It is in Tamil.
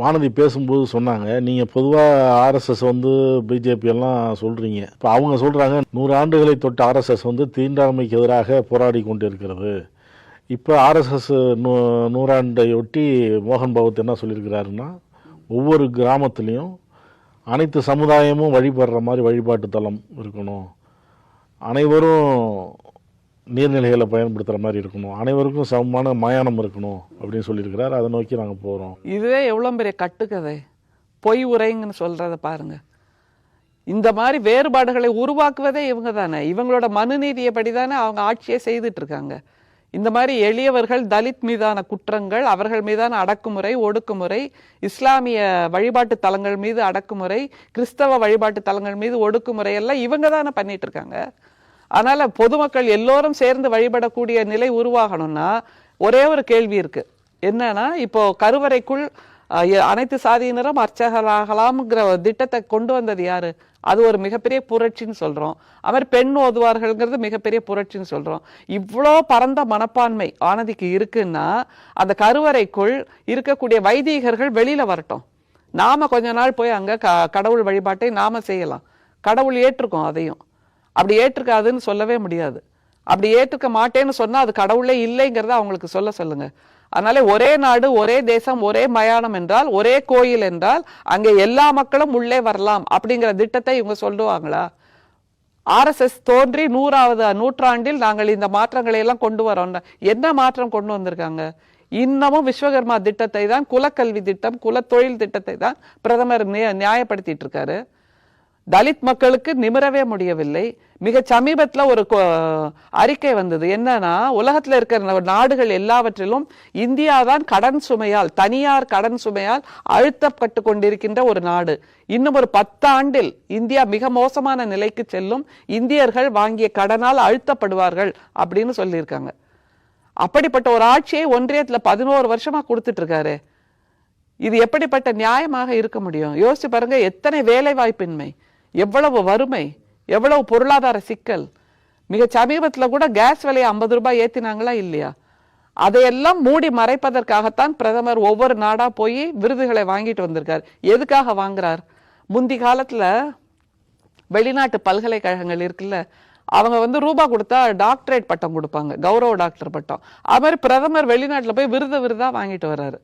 வானதி பேசும்போது சொன்னாங்க நீங்கள் பொதுவாக ஆர்எஸ்எஸ் வந்து பிஜேபி எல்லாம் சொல்கிறீங்க இப்போ அவங்க சொல்கிறாங்க நூறு ஆண்டுகளை தொட்ட ஆர்எஸ்எஸ் வந்து தீண்டாமைக்கு எதிராக போராடி கொண்டிருக்கிறது. இப்போ ஆர்எஸ்எஸ் நூ நூறாண்டையொட்டி மோகன் பகவத் என்ன சொல்லியிருக்கிறாருன்னா ஒவ்வொரு கிராமத்துலேயும் அனைத்து சமுதாயமும் வழிபடுற மாதிரி வழிபாட்டு தலம் இருக்கணும். அனைவரும் நீர்நிலைகளை பயன்படுத்துகிற மாதிரி இருக்கணும். அனைவருக்கும் சமமான மயானம் இருக்கணும் அப்படின்னு சொல்லியிருக்கிறார். அதை நோக்கி நாங்கள் போகிறோம் இதுவே எவ்வளோ பெரிய கட்டுக்கதை. பொய் உரைங்கன்னு சொல்றத பாருங்க. இந்த மாதிரி வேறுபாடுகளை உருவாக்குவதே இவங்க தானே. இவங்களோட மனுநீதியப்படி தானே அவங்க ஆட்சியை செய்துட்டு இருக்காங்க இந்த மாதிரி எளியவர்கள் தலித் மீதான குற்றங்கள் அவர்கள் மீதான அடக்குமுறை ஒடுக்குமுறை இஸ்லாமிய வழிபாட்டு தலங்கள் மீது அடக்குமுறை கிறிஸ்தவ வழிபாட்டு தலங்கள் மீது ஒடுக்குமுறை எல்லாம் இவங்க தானே பண்ணிட்டு இருக்காங்க அதனால பொதுமக்கள் எல்லோரும் சேர்ந்து வழிபடக்கூடிய நிலை உருவாகணும்னா ஒரே ஒரு கேள்வி இருக்கு. என்னன்னா இப்போ கருவறைக்குள் அனைத்து சாதியினரும் அர்ச்சகராகலாம்ங்கிற திட்டத்தை கொண்டு வந்தது யாரு? அது ஒரு மிகப்பெரிய புரட்சின்னு சொல்றோம். அவர் பெண் ஓதுவார்கள்ங்கிறது மிகப்பெரிய புரட்சின்னு சொல்றோம். இவ்வளோ பரந்த மனப்பான்மை ஆனதிக்கு இருக்குன்னா அந்த கருவறைக்குள் இருக்கக்கூடிய வைதீகர்கள் வெளியில வரட்டும். நாம கொஞ்ச நாள் போய் அங்க க- கடவுள் வழிபாட்டை நாம செய்யலாம். கடவுள் ஏற்றுக்கும் அதையும். அப்படி ஏற்றுக்காதுன்னு சொல்லவே முடியாது. அப்படி ஏற்றுக்க மாட்டேன்னு சொன்னால் அது கடவுளே இல்லைங்கிறத அவங்களுக்கு சொல்ல சொல்லுங்க. அதனால ஒரே நாடு ஒரே தேசம் ஒரே மயானம் என்றால் ஒரே கோயில் என்றால் அங்கே எல்லா மக்களும் உள்ளே வரலாம் அப்படிங்கிற திட்டத்தை இவங்க சொல்லுவாங்களா? ஆர்எஸ்எஸ் தோன்றி நூறாவது நூற்றாண்டில் நாங்கள் இந்த மாற்றங்களை எல்லாம் கொண்டு வரோம். என்ன மாற்றம் கொண்டு வந்திருக்காங்க? இன்னமும் விஸ்வகர்மா திட்டத்தை தான் குலக்கல்வி திட்டம் குலத்தொழில் திட்டத்தை தான் பிரதமர் நியா- நியாயப்படுத்திட்டு இருக்காரு. தலித் மக்களுக்கு நிமிரவே முடியவில்லை. மிக சமீபத்தில் ஒரு அறிக்கை வந்தது. என்னன்னா உலகத்தில் இருக்கிற நாடுகள் எல்லாவற்றிலும் இந்தியா தான் கடன் சுமையால் தனியார் கடன் சுமையால் அழுத்தப்பட்டு கொண்டிருக்கின்ற ஒரு நாடு. இன்னும் ஒரு பத்தாண்டில் இந்தியா மிக மோசமான நிலைக்கு செல்லும் இந்தியர்கள் வாங்கிய கடனால் அழுத்தப்படுவார்கள் அப்படின்னு சொல்லியிருக்காங்க. அப்படிப்பட்ட ஒரு ஆட்சியை ஒன்றியத்தில் பதினோரு வருஷமா கொடுத்துட்டு இருக்காரு இது எப்படிப்பட்ட நியாயமாக இருக்க முடியும்? யோசிச்சு பாருங்க எத்தனை வேலை வாய்ப்பின்மை எவ்வளவு வறுமை எவ்வளவு பொருளாதார சிக்கல். மிக சமீபத்தில் கூட கேஸ் விலையை ஐம்பது ரூபாய் ஏத்தினாங்களா இல்லையா? அதையெல்லாம் மூடி மறைப்பதற்காகத்தான் பிரதமர் ஒவ்வொரு நாடாக போய் விருதுகளை வாங்கிட்டு வந்திருக்கார். எதுக்காக வாங்குறார்? முந்தி காலத்தில் வெளிநாட்டு பல்கலைக்கழகங்கள் இருக்குல்ல அவங்க வந்து ரூபா கொடுத்தா டாக்டரேட் பட்டம் கொடுப்பாங்க கௌரவ டாக்டர் பட்டம். அது மாதிரி பிரதமர் வெளிநாட்டில் போய் விருது விருதா வாங்கிட்டு வர்றாரு.